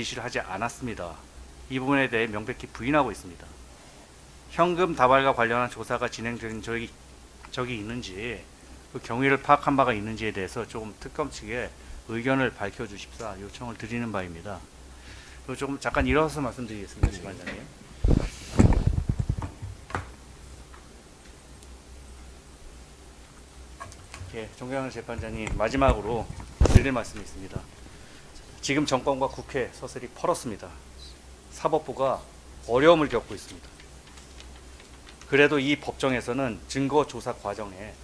지시를 하지 않았습니다. 이 부분에 대해 명백히 부인하고 있습니다. 현금 다발과 관련한 조사가 진행된 적이, 적이 있는지 그 경위를 파악한 바가 있는지에 대해서 조금 특검 측에 의견을 밝혀주십사 요청을 드리는 바입니다. 그리고 조금 잠깐 일어서서 말씀드리겠습니다, 지반장님. 예, 존경하는 재판장님 마지막으로 드릴 말씀이 있습니다. 지금 정권과 국회 서슬이 펄었습니다. 사법부가 어려움을 겪고 있습니다. 그래도 이 법정에서는 증거 조사 과정에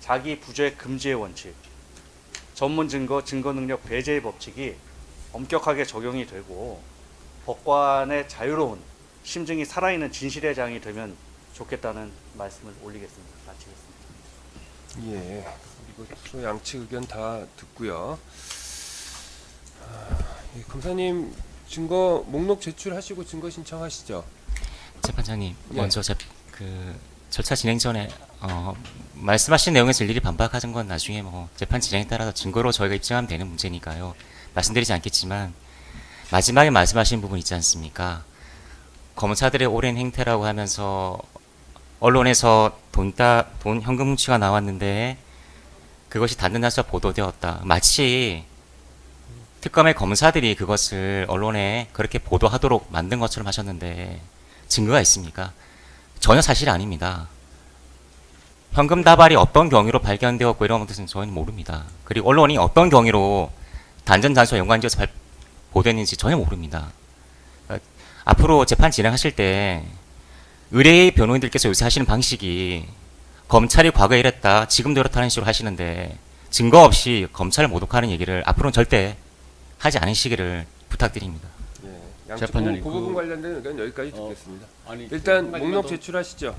자기 부재 금지의 원칙, 전문 증거 증거 능력 배제의 법칙이 엄격하게 적용이 되고 법관의 자유로운 심증이 살아있는 진실의 장이 되면 좋겠다는 말씀을 올리겠습니다. 마치겠습니다. 예, 서로 양측 의견 다 듣고요. 아, 예, 검사님 증거 목록 제출하시고 증거 신청하시죠. 재판장님 예. 먼저 제, 그 절차 진행 전에 어, 말씀하신 내용에서 일일이 반박하는 건 나중에 뭐 재판 진행에 따라서 증거로 저희가 입증하면 되는 문제니까요. 말씀드리지 않겠지만 마지막에 말씀하신 부분 있지 않습니까? 검사들의 오랜 행태라고 하면서 언론에서 돈, 따, 돈 현금 뭉치가 나왔는데 그것이 닿는 날짜 보도되었다. 마치 특검의 검사들이 그것을 언론에 그렇게 보도하도록 만든 것처럼 하셨는데 증거가 있습니까? 전혀 사실이 아닙니다. 현금 다발이 어떤 경위로 발견되었고 이런 것은 저희는 모릅니다. 그리고 언론이 어떤 경위로 단전 단수와 연관지어서 발- 보도했는지 전혀 모릅니다. 어, 앞으로 재판 진행하실 때 의뢰의 변호인들께서 요새 하시는 방식이 검찰이 과거에 이랬다, 지금도 이렇다는 식으로 하시는데 증거 없이 검찰을 모독하는 얘기를 앞으로는 절대 하지 않으시기를 부탁드립니다. 예, 양측 재판장님, 그, 그 부분 그- 관련된 의견 여기까지 어, 듣겠습니다. 아니 일단 한 가지만 목록 더- 제출하시죠.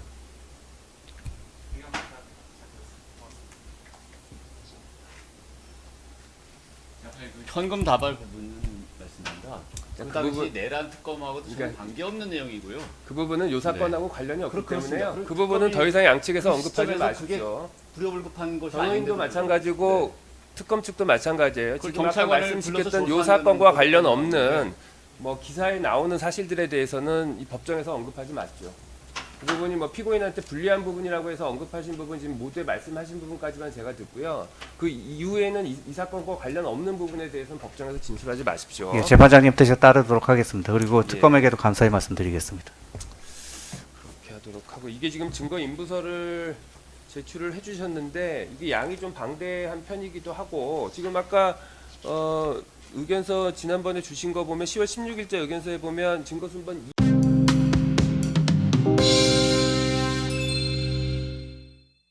현금 다발 부분 말씀입니다. 그 그 당시 부분- 내란 특검하고도 전혀 그러니까- 관계 없는 내용이고요. 그 부분은 요 사건하고 관련이 없기 네. 그렇- 그렇습니다. 때문에요. 그 그- 부분은 더 이상 양측에서 그 언급하지 시점에서 마십시오. 불효불급한 것이 아닌데도 마찬가지고 특검 측도 마찬가지예요. 그걸 지금 아까 경찰관을 말씀드렸던 불러서 요 조사한다는 사건과 관련. 없는 뭐 기사에 나오는 사실들에 대해서는 이 법정에서 언급하지 마십시오. 그 부분이 뭐 피고인한테 불리한 부분이라고 해서 언급하신 부분 지금 모두에 말씀하신 부분까지만 제가 듣고요. 그 이후에는 이, 이 사건과 관련 없는 부분에 대해서는 법정에서 진술하지 마십시오. 예, 재판장님 뜻에 따르도록 하겠습니다. 그리고 예. 특검에게도 감사의 말씀드리겠습니다. 그렇게 하도록 하고 이게 지금 증거 인부서를 제출을 해주셨는데 이게 양이 좀 방대한 편이기도 하고 지금 아까 어, 의견서 지난번에 주신 거 보면 10월 16일자 의견서에 보면 증거 순번